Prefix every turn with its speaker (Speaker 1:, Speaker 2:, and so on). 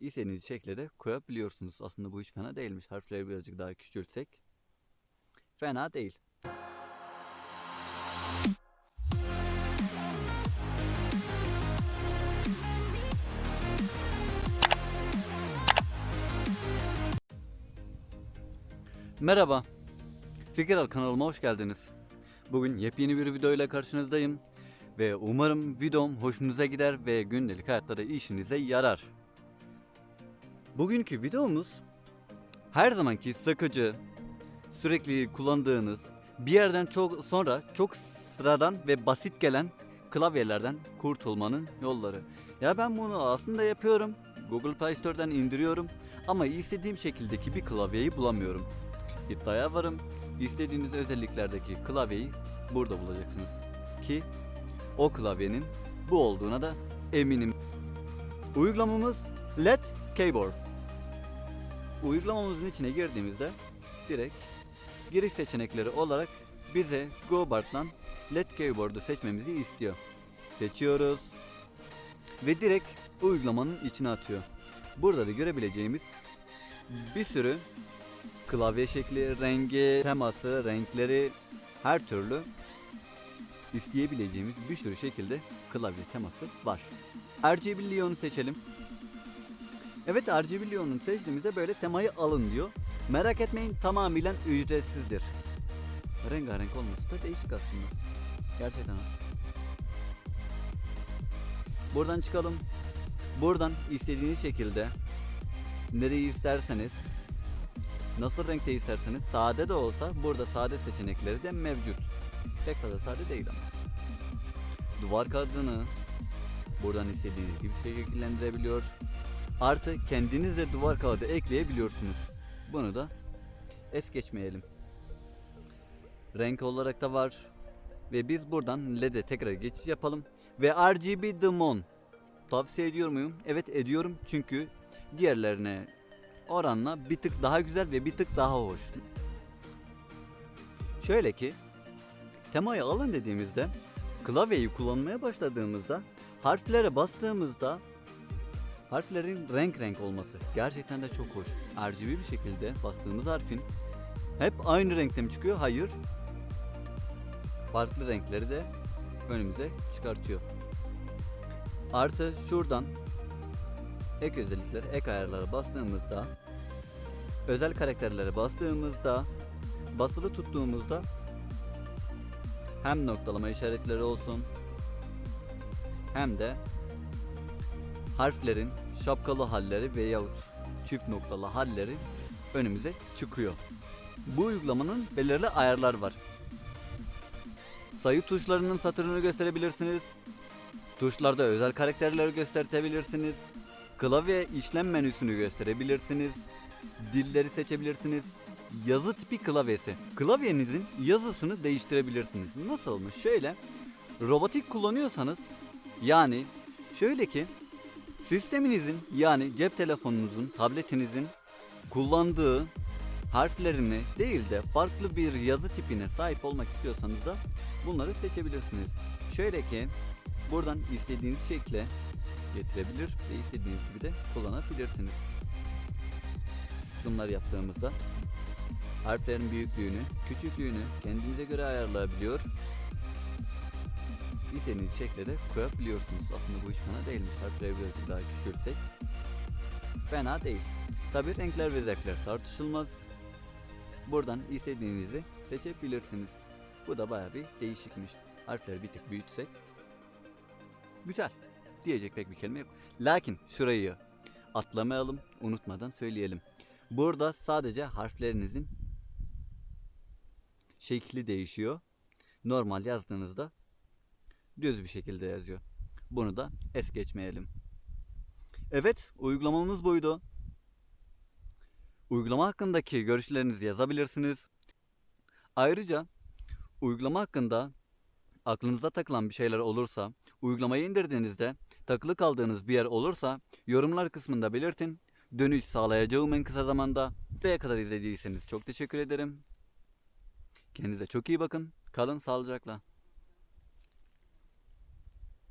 Speaker 1: İstediğiniz şekle koyabiliyorsunuz. Aslında bu hiç fena değilmiş. Harfleri birazcık daha küçültsek. Fena değil. Merhaba. Fikir Al kanalıma hoş geldiniz. Bugün yepyeni bir video ile karşınızdayım. Ve umarım videom hoşunuza gider ve gündelik hayatta da işinize yarar. Bugünkü videomuz her zamanki sıkıcı, sürekli kullandığınız, bir yerden çok sonra çok sıradan ve basit gelen klavyelerden kurtulmanın yolları. Ya ben bunu aslında yapıyorum. Google Play Store'dan indiriyorum ama istediğim şekildeki bir klavyeyi bulamıyorum. İddiaya varım. İstediğiniz özelliklerdeki klavyeyi burada bulacaksınız. Ki o klavyenin bu olduğuna da eminim. Uygulamamız LED Keyboard. Uygulamamızın içine girdiğimizde direkt giriş seçenekleri olarak bize GoBart'tan LED Keyboard'u seçmemizi istiyor. Seçiyoruz ve direkt uygulamanın içine atıyor. Burada da görebileceğimiz bir sürü klavye şekli, rengi, teması, renkleri her türlü isteyebileceğimiz bir sürü şekilde klavye teması var. RGB Leon'u seçelim. Evet RGB Leon'u seçtiğimizde böyle temayı alın diyor. Merak etmeyin tamamıyla ücretsizdir. Rengarenk olması da değişik aslında. Gerçekten. Buradan çıkalım. Buradan istediğiniz şekilde nereyi isterseniz Nasıl renkte isterseniz sade de olsa burada sade seçenekleri de mevcut. Pek fazla sade değil ama. Duvar kağıdını buradan istediğiniz gibi şekillendirebiliyor. Artı kendiniz de duvar kağıdı ekleyebiliyorsunuz. Bunu da es geçmeyelim. Renk olarak da var. Ve biz buradan LED'e tekrar geçiş yapalım. Ve RGB Demon tavsiye ediyor muyum? Evet ediyorum çünkü diğerlerine oranla bir tık daha güzel ve bir tık daha hoş. Şöyle ki temayı alın dediğimizde klavyeyi kullanmaya başladığımızda harflere bastığımızda harflerin renk renk olması gerçekten de çok hoş. RGB bir şekilde bastığımız harfin hep aynı renkte mi çıkıyor? Hayır. Farklı renkleri de önümüze çıkartıyor. Artı şuradan ek özellikler, ek ayarlara bastığımızda özel karakterlere bastığımızda basılı tuttuğumuzda hem noktalama işaretleri olsun hem de harflerin şapkalı halleri veyahut çift noktalı halleri önümüze çıkıyor. Bu uygulamanın belirli ayarlar var. Sayı tuşlarının satırını gösterebilirsiniz. Tuşlarda özel karakterleri göstertebilirsiniz. Klavye işlem menüsünü gösterebilirsiniz. Dilleri seçebilirsiniz. Yazı tipi klavyesi. Klavyenizin yazısını değiştirebilirsiniz. Nasıl olmuş? Şöyle robotik kullanıyorsanız yani şöyle ki sisteminizin yani cep telefonunuzun, tabletinizin kullandığı harflerini değil de farklı bir yazı tipine sahip olmak istiyorsanız da bunları seçebilirsiniz. Şöyle ki buradan istediğiniz şekle getirebilir ve istediğiniz gibi de kullanabilirsiniz. Şunları yaptığımızda harflerin büyüklüğünü, küçüklüğünü kendinize göre ayarlayabiliyor. İstediğiniz şekle de koyabiliyorsunuz. Aslında bu iş fena değilmiş. Harfleri birazcık daha küçültsek fena değil. Tabi renkler ve zevkler tartışılmaz. Buradan istediğinizi seçebilirsiniz. Bu da baya bir değişikmiş. Harfleri bir tık büyütsek güzel diyecek pek bir kelime yok. Lakin şurayı atlamayalım, unutmadan söyleyelim. Burada sadece harflerinizin şekli değişiyor. Normal yazdığınızda düz bir şekilde yazıyor. Bunu da es geçmeyelim. Evet, uygulamamız buydu. Uygulama hakkındaki görüşlerinizi yazabilirsiniz. Ayrıca uygulama hakkında aklınıza takılan bir şeyler olursa, uygulamayı indirdiğinizde takılı kaldığınız bir yer olursa yorumlar kısmında belirtin. Dönüş sağlayacağım en kısa zamanda. Buraya kadar izlediyseniz çok teşekkür ederim. Kendinize çok iyi bakın. Kalın sağlıcakla.